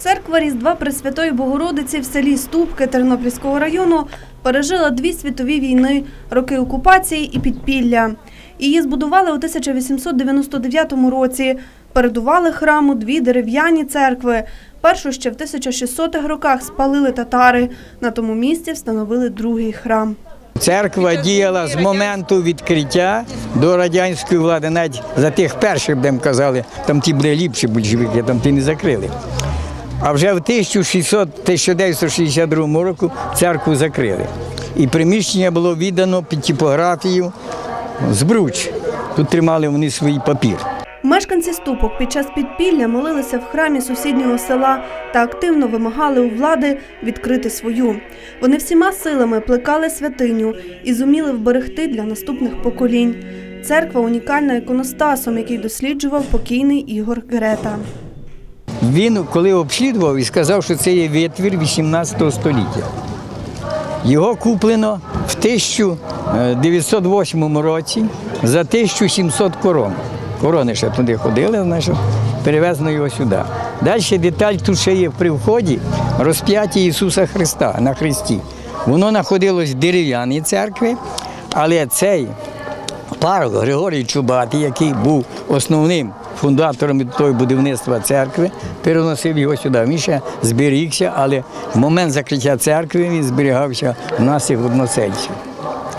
Церква Різдва Пресвятої Богородиці в селі Ступки Тернопільського району пережила дві світові війни, роки окупації і підпілля. Її збудували у 1899 році. Передували храму дві дерев'яні церкви. Першу ще в 1600-х роках спалили татари. На тому місці встановили другий храм. Церква діяла з моменту відкриття до радянської влади, навіть за тих перших, будемо казали, там ті були ліпші большевики, там ті не закрили. А вже в 1600 1962 року церкву закрили. І приміщення було віддано під типографію Збруч. Тут тримали вони свій папір. Мешканці ступок під час підпілля молилися в храмі сусіднього села та активно вимагали у влади відкрити свою. Вони всіма силами плекали святиню і зуміли вберегти для наступних поколінь. Церква унікальна іконостасом, який досліджував покійний Ігор Грета. Він, коли обслідував і сказав, що це є витвір 18 століття. Його куплено в 1908 році за 1700 корон. Корони ще туди ходили, значить, перевезено його сюди. Далі деталь тут ще є при вході розп'яття Ісуса Христа на Христі. Воно знаходилось в дерев'яній церкві, але цей парок Григорій Чубатий, який був основним фундатором того будівництва церкви, переносив його сюди. Він ще зберігся, але в момент закриття церкви він зберігався в нас як односельців.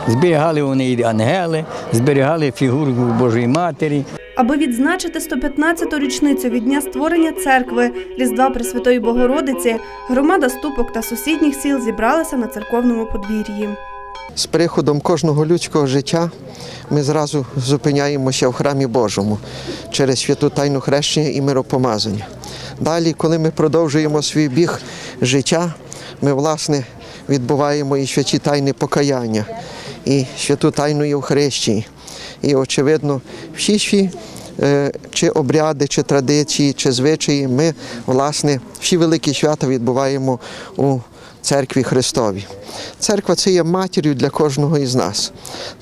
Зберігали вони і ангели, зберігали фігурку Божої Матері. Аби відзначити 115-ту річницю від дня створення церкви Різдва Пресвятої Богородиці, громада ступок та сусідніх сіл зібралася на церковному подвір'ї. З приходом кожного людського життя ми зразу зупиняємося в храмі Божому через святу тайну хрещення і миропомазання. Далі, коли ми продовжуємо свій біг життя, ми власне відбуваємо і святі тайни покаяння, і святу тайну Євхаристії. І, очевидно, всі сві е, чи обряди, чи традиції, чи звичаї, ми, власне, всі великі свята відбуваємо у церкві Христові. Церква це є матір'ю для кожного із нас.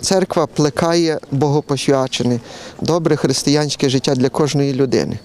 Церква плекає богопосвячене, добре християнське життя для кожної людини.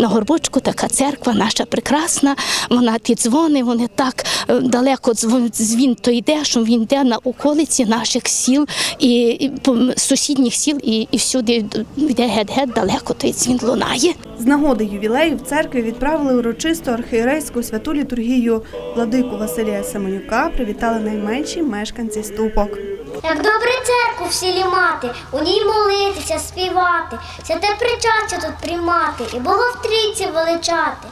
На горбочку така церква наша прекрасна. Вона ті дзвони, вони так е, далеко дзвін то йде, що він йде на околиці наших сіл і, і сусідніх сіл, і, і всюди йде геть-геть далеко той дзвін лунає. З нагоди ювілею в церкві відправили урочисто архієрейську святу літургію. Владику Василія Семенюка привітали найменші мешканці ступок. Як добре церкву в селі мати, у ній молитися, співати, святе причастя тут приймати і Бога в трійці величати.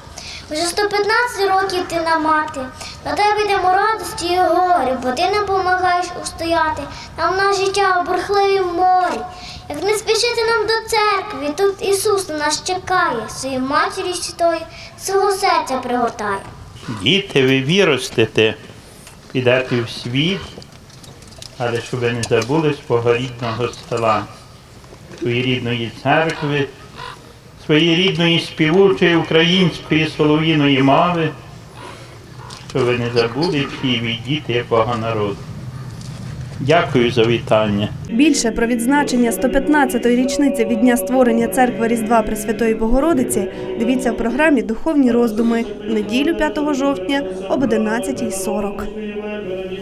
Вже 115 років ти на мати, на тебе йдемо радості і горі, бо ти нам помагаєш устояти нам на життя у бурхливім морі. Як не спішити нам до церкви, тут Ісус на нас чекає, своєю матір'ю святою свого серця пригортає. Діти, ви виростете, підете в світ, але щоб ви не забули свого рідного стола, своєї рідної церкви, своєї рідної співучої української солов'їної мови, щоб ви не забули всі діти Бога народу. Дякую за вітання. Більше про відзначення 115-ї річниці від дня створення церкви Різдва Пресвятої Богородиці дивіться в програмі Духовні роздуми в неділю 5 жовтня об 11.40.